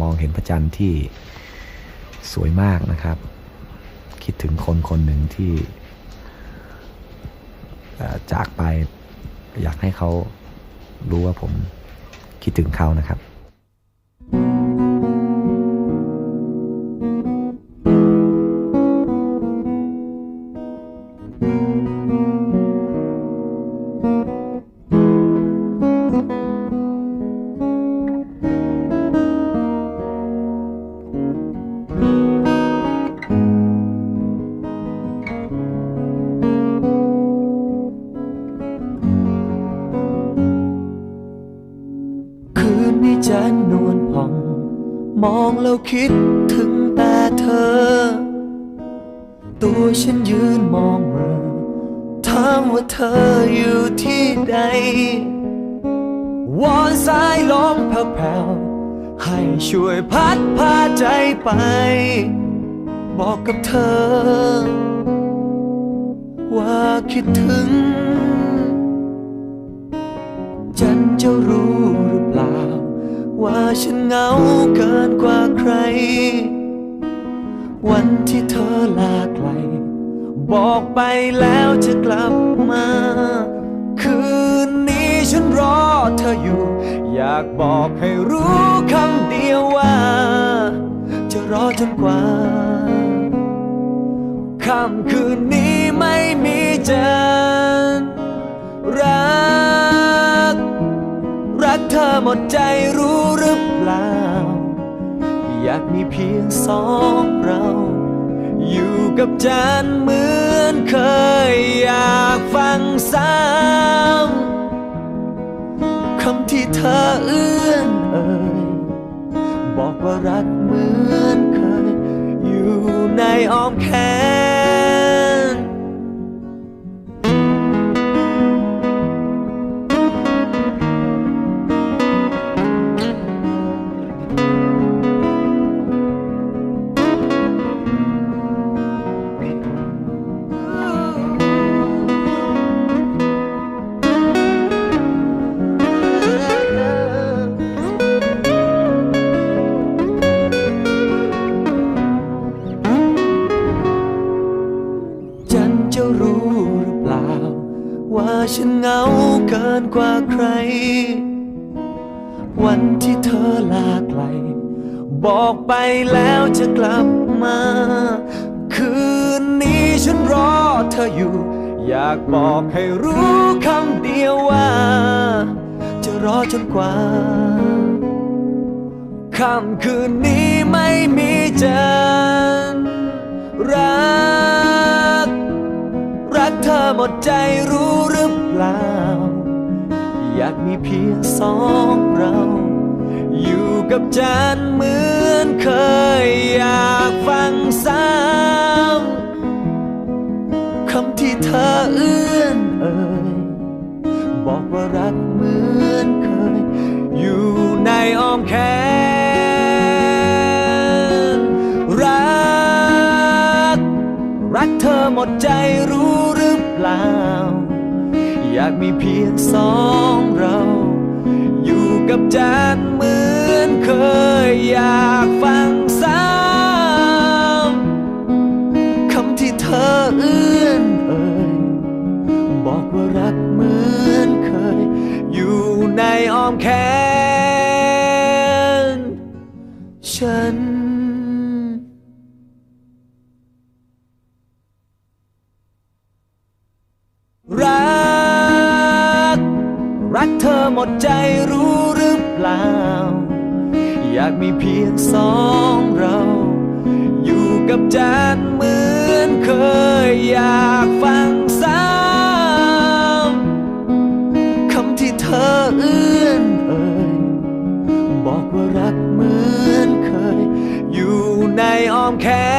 มองเห็นพระจันทร์ที่สวยมากนะครับ คิดถึงคนคนหนึ่งที่จากไปอยากให้เขารู้ว่าผมคิดถึงเขานะครับ จันนวลผ่อง มองแล้วคิดถึงแต่เธอ ตัวฉันยืนมองเมือถามว่าเธออยู่ที่ใด วอนสายลมแผ่วๆให้ช่วยพัดพาใจไป บอกกับเธอ ว่าคิดถึงจันจะรู้ ฉันเหงาเกินกว่าใคร วันที่เธอลาไกล บอกไปแล้วจะกลับมา คืนนี้ฉันรอเธออยู่ อยากบอกให้รู้คำเดียวว่า จะรอจนกว่าค่ำคืนนี้ไม่มีจันทร์รัก รักเธอหมดใจรู้ อยากมีเพียงสองเรา อยู่กับจันเหมือนเคยอยากฟังซ้ำคำที่เธอเอื้อนเอ่ยบอกว่ารักเหมือนเคย อยู่ในอ้อมแขน ฉันเหงาเกินกว่าใคร วันที่เธอลาไกล บอกไปแล้วจะกลับมา คืนนี้ฉันรอเธออยู่ อยากบอกให้รู้คำเดียวว่า จะรอจนกว่าค่ำคืนนี้ไม่มีจันทร์รัก รักเธอหมดใจรู้ มีเพียงสองเรา อยู่กับจันเหมือนเคยอยากฟังซ้ำคำที่เธอเอื้อนเอ่ยบอกว่ารักเหมือนเคย อยู่ในอ้อมแขนรัก รักเธอหมดใจ อยากมีเพียงสองเรา อยู่กับจันเหมือนเคยอยากฟังซ้ำคำที่เธอเอื้อนเอ่ยบอกว่ารักเหมือนเคย อยู่ในอ้อมแขนฉัน เธอหมดใจรู้หรือเปล่า อยากมีเพียงสองเรา อยู่กับจันเหมือนเคยอยากฟังซ้ำคำที่เธอเอื้อนเอ่ยบอกว่ารักเหมือนเคย อยู่ในอ้อมแขน